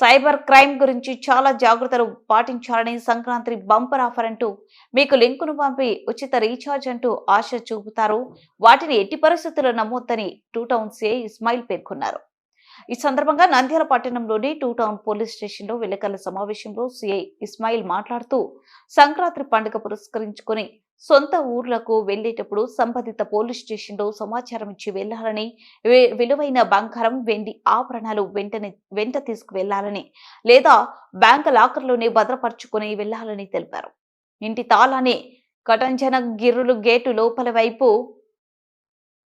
Cyber crime గురించి చాలా జాగ్రత్తలు పాటించాలని సంక్రాంతి బంపర్ ఆఫర్ అంటూ మీకు లింకును పంపి ఉచిత రీఛార్జ్ అంటూ ఆశ చూపుతారు. వాటిని ఎట్టి పరిస్థితుల్లో నమ్మొద్దని టూ టౌన్ సిఐ ఇస్మాయిల్ పేర్కొన్నారు. ఈ సందర్భంగా నంద్యాల పట్టణంలోని టూ టౌన్ పోలీస్ స్టేషన్లో విలేకరుల సమావేశంలో సిఐ ఇస్మాయిల్ మాట్లాడుతూ సంక్రాంతి పండుగ పురస్కరించుకొని సొంత ఊర్లకు వెళ్ళేటప్పుడు సంబంధిత పోలీస్ స్టేషన్లో సమాచారం ఇచ్చి వెళ్ళాలని వి- విలువైన బంగారం వెండి ఆభరణాలు వెంటనే వెంట తీసుకువెళ్ళాలని లేదా బ్యాంక్ లాకర్లోనే భద్రపరుచుకుని వెళ్ళాలని తెలిపారు. ఇంటి తాళాన్ని కటంజన గిర్రులు గేటు లోపల వైపు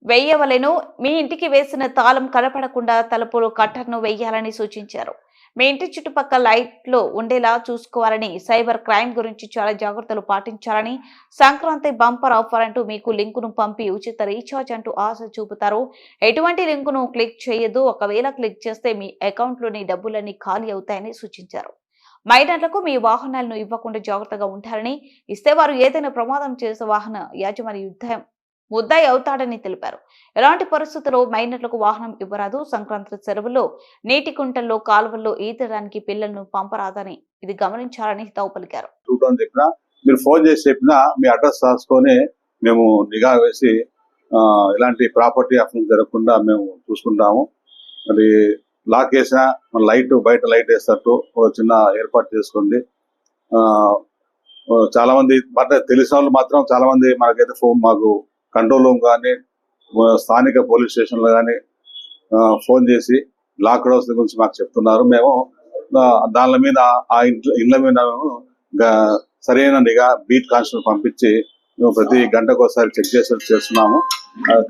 వేయవలెను. మీ ఇంటికి వేసిన తాళం కనపడకుండా తలుపులు కట్టర్ను వేయాలని సూచించారు. మీ ఇంటి చుట్టుపక్కల లైట్లు ఉండేలా చూసుకోవాలని సైబర్ క్రైమ్ గురించి చాలా జాగ్రత్తలు పాటించాలని సంక్రాంతి బంపర్ ఆఫర్ అంటూ మీకు లింకును పంపి ఉచిత రీఛార్జ్ అంటూ ఆశ చూపుతారు. ఎటువంటి లింకును క్లిక్ చేయొద్దు. ఒకవేళ క్లిక్ చేస్తే మీ అకౌంట్లోని డబ్బులన్నీ ఖాళీ అవుతాయని సూచించారు. మైనర్లకు మీ వాహనాలను ఇవ్వకుండా జాగ్రత్తగా ఉంటారని ఇస్తే వారు ఏదైనా ప్రమాదం చేసే వాహన యాజమాన్య యుద్ధం ముద్దాయి అవుతాడని తెలిపారు. ఎలాంటి పరిస్థితుల్లో మైనర్లకు వాహనం ఇవ్వరాదు? సంక్రాంతి సెలవుల్లో నీటి కుంటల్లో కాలువల్లో ఈతడానికి పిల్లలను పంపరాదని ఇది గమనించాలని హితవు పలికారు. మీరు ఫోన్ చేసి చెప్పినా మీ అడ్రస్ రాసుకొని మేము నిఘా వేసి ఆ, ఇలాంటి ప్రాపర్టీ అఫెన్స్ జరగకుండా మేము చూసుకుంటాము. మరి లాక్ వేసినా మన లైట్ బయట లైట్ వేసినట్టు ఒక చిన్న ఏర్పాటు చేసుకోండి. ఆ, చాలా మంది అంటే తెలిసిన వాళ్ళు మాత్రం చాలా మంది మనకైతే ఫోన్ మాకు కంట్రోల్ రూమ్ కానీ స్థానిక పోలీస్ స్టేషన్లు కానీ ఫోన్ చేసి లాక్ హౌస్ గురించి మాకు చెప్తున్నారు. మేము దాని దానిల మీద ఆ ఇంట్లో ఇళ్ళ మీద సరైన నిఘా బీట్ కాన్స్టేబుల్ పంపించి మేము ప్రతి గంటకు ఒకసారి చెక్ చేసి చేస్తున్నాము.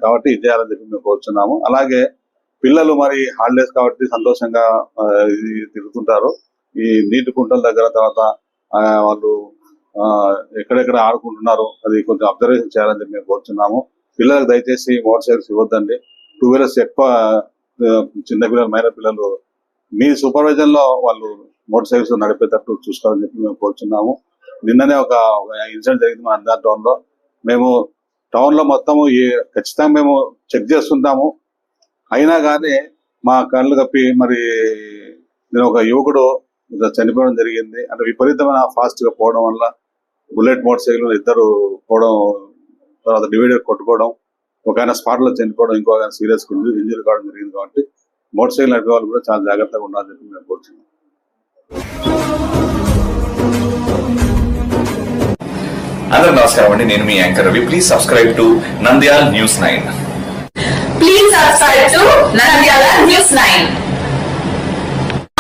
కాబట్టి ఇది చేయాలని చెప్పి మేము కోరుచున్నాము. అలాగే పిల్లలు మరి హాలిడేస్ కాబట్టి సంతోషంగా తిరుగుతుంటారు. ఈ నీటి కుంటల దగ్గర తర్వాత వాళ్ళు ఎక్కడెక్కడ ఆడుకుంటున్నారు అది కొంచెం అబ్జర్వేషన్ చేయాలని చెప్పి మేము కోరుతున్నాము పిల్లలకు దయచేసి మోటార్ సైకిల్స్ ఇవ్వద్దండి. టూ వీలర్స్ ఎక్కువ చిన్న పిల్లలు మైనర్ పిల్లలు మీ సూపర్విజన్లో వాళ్ళు మోటార్ సైకిల్స్ నడిపేటట్టు చూసుకోవాలని చెప్పి మేము కోరుతున్నాము నిన్ననే ఒక ఇన్సిడెంట్ జరిగింది మా అందా టౌన్లో. మేము టౌన్లో మొత్తం ఖచ్చితంగా మేము చెక్ చేస్తుంటాము. అయినా కానీ మా కళ్ళు కప్పి మరి నేను ఒక యువకుడు చనిపోవడం జరిగింది. అంటే విపరీతమైన ఫాస్ట్గా పోవడం వల్ల బుల్లెట్ మోటార్ సైకిల్ ఇద్దరు పోవడం తర్వాత డివైడర్ కొట్టుకోవడం ఒక ఆయన స్పాట్లో చనిపోవడం ఇంకో ఆయన సీరియస్ ఇంజరీ కావడం జరిగింది కాబట్టి మోటార్ సైకిల్ నడిపే వాళ్ళు కూడా చాలా జాగ్రత్తగా ఉండాలని చెప్పి మేము కోరుతున్నాం అందరూ నమస్కారం అండి. నేను మీ anchor Ravi. Please subscribe to Nandyal news nine Nandyala News 9.